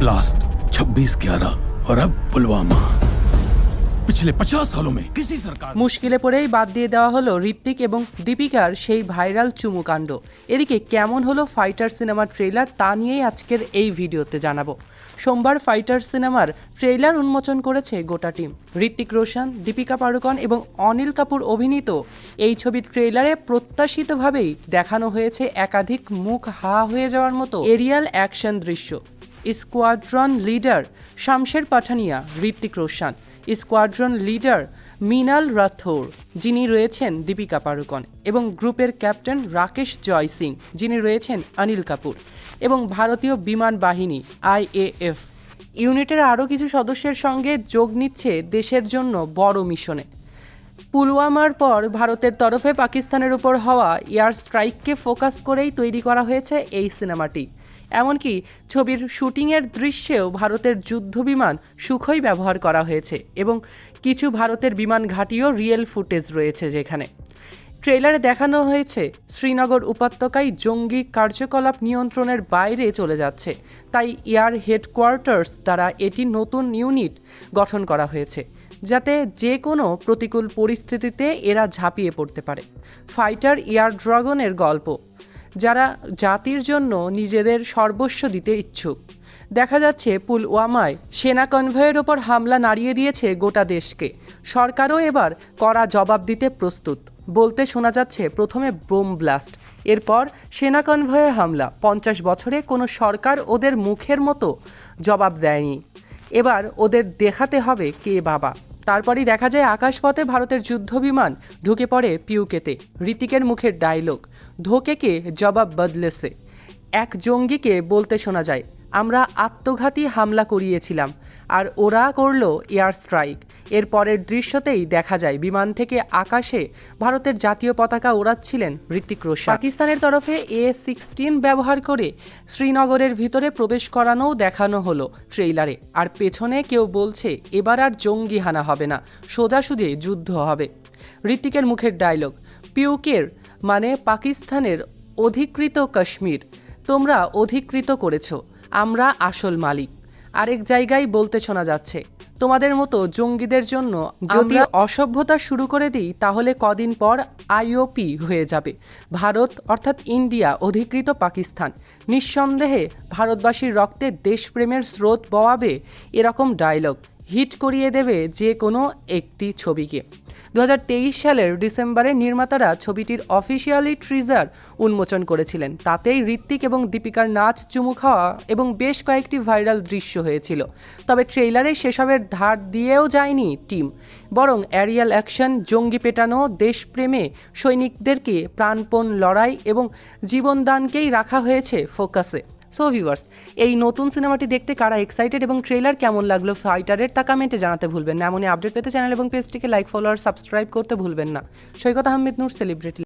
Blast 26 ग्यारह और अब पुलवामा पिछले 50 सालों में किसी सरकार মুশকিলে পড়েই বাদ দিয়ে দেওয়া হলো ঋত্বিক এবং দীপিকার সেই ভাইরাল চুমুকাণ্ড এদিকে কেমন হলো ফাইটার সিনেমার ট্রেলার তা নিয়েই আজকের এই ভিডিওতে জানাবো সোমবার ফাইটার সিনেমার ট্রেলার উন্মোচন করেছে গোটা টিম ঋত্বিক রোশন দীপিকা পাড়ুকন এবং অনিল কাপুর অভিনীত এই ছবির ট্রেলারে প্রত্যাশিতভাবেই দেখানো হয়েছে একাধিক মুখ হা হয়ে যাওয়ার মতো এরিয়াল অ্যাকশন দৃশ্য Squadron leader Shamsher Pathania Hrithik Roshan. Squadron leader Minal Rathore, যিনি রয়েছেন দীপিকা পাড়ুকন। এবং গ্রুপের ক্যাপ্টেন রাকেশ জয় সিং, যিনি রয়েছেন অনিল কাপুর। এবং ভারতীয় বিমান বাহিনী আইএএফ ইউনিটের আরও কিছু সদস্যের সঙ্গে যোগ নিচ্ছে দেশের জন্য বড় মিশনে। পুলওয়ামার পর ভারতের তরফে পাকিস্তানের উপর হওয়া এয়ার স্ট্রাইককে ফোকাস করেই তৈরি করা হয়েছে এই সিনেমাটি। এমনকি ছবির শুটিংয়ের দৃশ্যেও ভারতের যুদ্ধবিমান সুখই ব্যবহার করা হয়েছে এবং কিছু ভারতের বিমান ঘাঁটিও রিয়েল ফুটেজ রয়েছে যেখানে। ট্রেলারে দেখানো হয়েছে, শ্রীনগর উপত্যকায় জঙ্গি কার্যকলাপ নিয়ন্ত্রণের বাইরে চলে যাচ্ছে। তাই এয়ার হেডকোয়ার্টার্স দ্বারা এটি নতুন ইউনিট গঠন করা হয়েছে, যাতে যে কোনো প্রতিকূল পরিস্থিতিতে এরা ঝাঁপিয়ে পড়তে পারে। ফাইটার এয়ার ড্রাগনের গল্প। যারা জাতির জন্য নিজেদের সর্বস্ব দিতে ইচ্ছুক। দেখা যাচ্ছে পুলওয়ামায় সেনা কনভয়ের ওপর হামলা নাড়িয়ে দিয়েছে গোটা দেশকে। সরকারও এবার কড়া জবাব দিতে প্রস্তুত। বলতে শোনা যাচ্ছে প্রথমে বোম ব্লাস্ট। এরপর সেনা কনভয়ে হামলা। পঞ্চাশ বছরে কোনো সরকার ওদের মুখের মতো জবাব দেয়নি। এবার ওদের দেখাতে হবে কে বাবা। তারপরই দেখা যায় আকাশপথে ভারতের যুদ্ধবিমান ঢুকে পড়ে পিউকেতে। ঋতিকের মুখের ডায়লগ ধোকেকে জবাব বদলেছে? এক জঙ্গিকে বলতে শোনা যায় আমরা আত্মঘাতী হামলা করিয়েছিলাম, আর ওরা করল এয়ার স্ট্রাইক। এর পরের দৃশ্যতেই দেখা যায়, বিমান থেকে আকাশে ভারতের জাতীয় পতাকা ওড়াচ্ছিলেন ঋতিক রোশন। পাকিস্তানের তরফে এ সিক্সটিন ব্যবহার করে শ্রীনগরের ভিতরে প্রবেশ করানোও দেখানো হলো ট্রেইলারে। আর পেছনে কেউ বলছে, এবার আর জঙ্গি হানা হবে না, সোজাসুজি যুদ্ধ হবে। ঋতিকের মুখের ডায়লগ পিউকের মানে পাকিস্তানের অধিকৃত কাশ্মীর, তোমরা অধিকৃত করেছ আমরা আসল মালিক। আরেক জায়গায় বলতে শোনা যাচ্ছে, তোমাদের মতো জঙ্গিদের জন্য যদি অসভ্যতা শুরু করে দিই, তাহলে কদিন পর আইওপি হয়ে যাবে। ভারত অর্থাৎ ইন্ডিয়া, অধিকৃত পাকিস্তান। নিঃসন্দেহে ভারতবাসীর রক্তে দেশপ্রেমের স্রোত বওয়াবে এরকম ডায়লগ হিট করিয়ে দেবে যে কোনো একটি ছবিকে। দু হাজার তেইশ সালের ডিসেম্বরে নির্মাতারা ছবিটির অফিসিয়ালি ট্রিজার উন্মোচন করেছিলেন। তাতেই ঋত্বিক এবং দীপিকার নাচ চুমু খাওয়া এবং বেশ কয়েকটি ভাইরাল দৃশ্য হয়েছিল। তবে ট্রেইলারে সেসবের ধার দিয়েও যায়নি টিম। বরং অ্যারিয়াল অ্যাকশন, জঙ্গি পেটানো, দেশপ্রেমে সৈনিকদেরকে প্রাণপণ লড়াই এবং জীবনদানকেই রাখা হয়েছে ফোকাসে। সো ভিউয়ার্স এই নতুন সিনেমাটি দেখতে কারা এক্সাইটেড এবং ট্রেলার কেমন লাগল ফাইটারের তা কমেন্টে জানাতে ভুলবেন না। এমনই আপডেট পেতে চ্যানেল এবং পেজটিকে লাইক ফলো আর সাবস্ক্রাইব করতে ভুলবেন না। সৈকত আহমেদ নূর সেলিব্রিটি